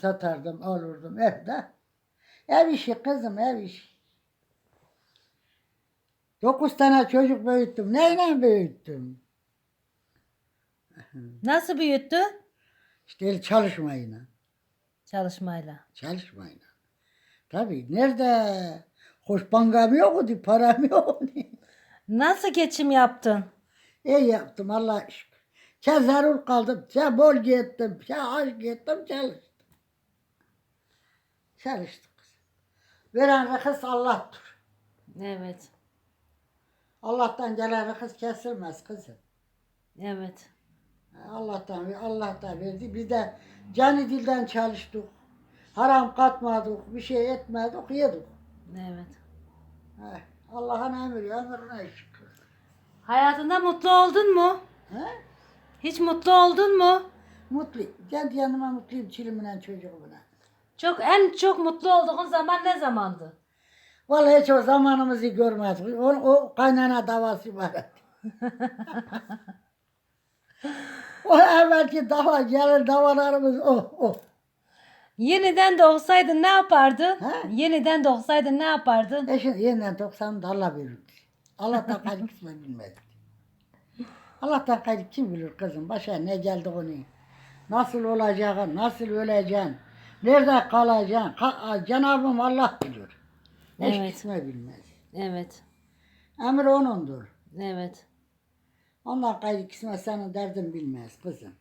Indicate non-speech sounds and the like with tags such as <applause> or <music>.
satardım, olurdum evde. Ev işi kızım, ev işi. Dokuz tane çocuk büyüttüm. Neyle büyüttüm? Nasıl büyüttü? İşte el çalışmayla. Çalışmayla. Çalışmayla. Tabii nerede? Hoş bankam yoktu, param yoktu. Nasıl geçim yaptın? İyi yaptım Allah'a şükür. Ya zarur kaldım, ya bol gittim, ya aç gittim, çalıştım. Çalıştık. Veren rıkız Allah'tır. Evet. Allah'tan gelen rıkız kesilmez kızım. Evet. Allah'tan Allah'tan verdi. Biz de canı dilden çalıştık. Haram katmadık, bir şey etmedik, yedik. Evet. Heh, Allah'ın emri, emrine şükür. Hayatında mutlu oldun mu? He? Hiç mutlu oldun mu? Mutlu. Kendi yanıma mutluyum çilimle çocuğumla. Çok en çok mutlu olduğun zaman ne zamandı? Vallahi hiç o zamanımızı görmedik. O, o kaynana davası var. <laughs> o evvelki dava, gelin davalarımız o, o. Yeniden doğsaydın ne yapardın? Ha? Yeniden doğsaydın ne yapardın? E şimdi yeniden 90 da Allah verirdi. Allah'tan gayrı kısmı bilmedik. Allah'tan gayrı kim bilir kızım? Başa ne geldi onu? Nasıl olacağını, nasıl öleceksin? Nerede kalacaksın? Ka- Cenab-ım Allah bilir. Hiç Evet. kısmı bilmez. Evet. Emir onundur. Evet. Ondan gayrı kısmı senin derdin bilmez kızım.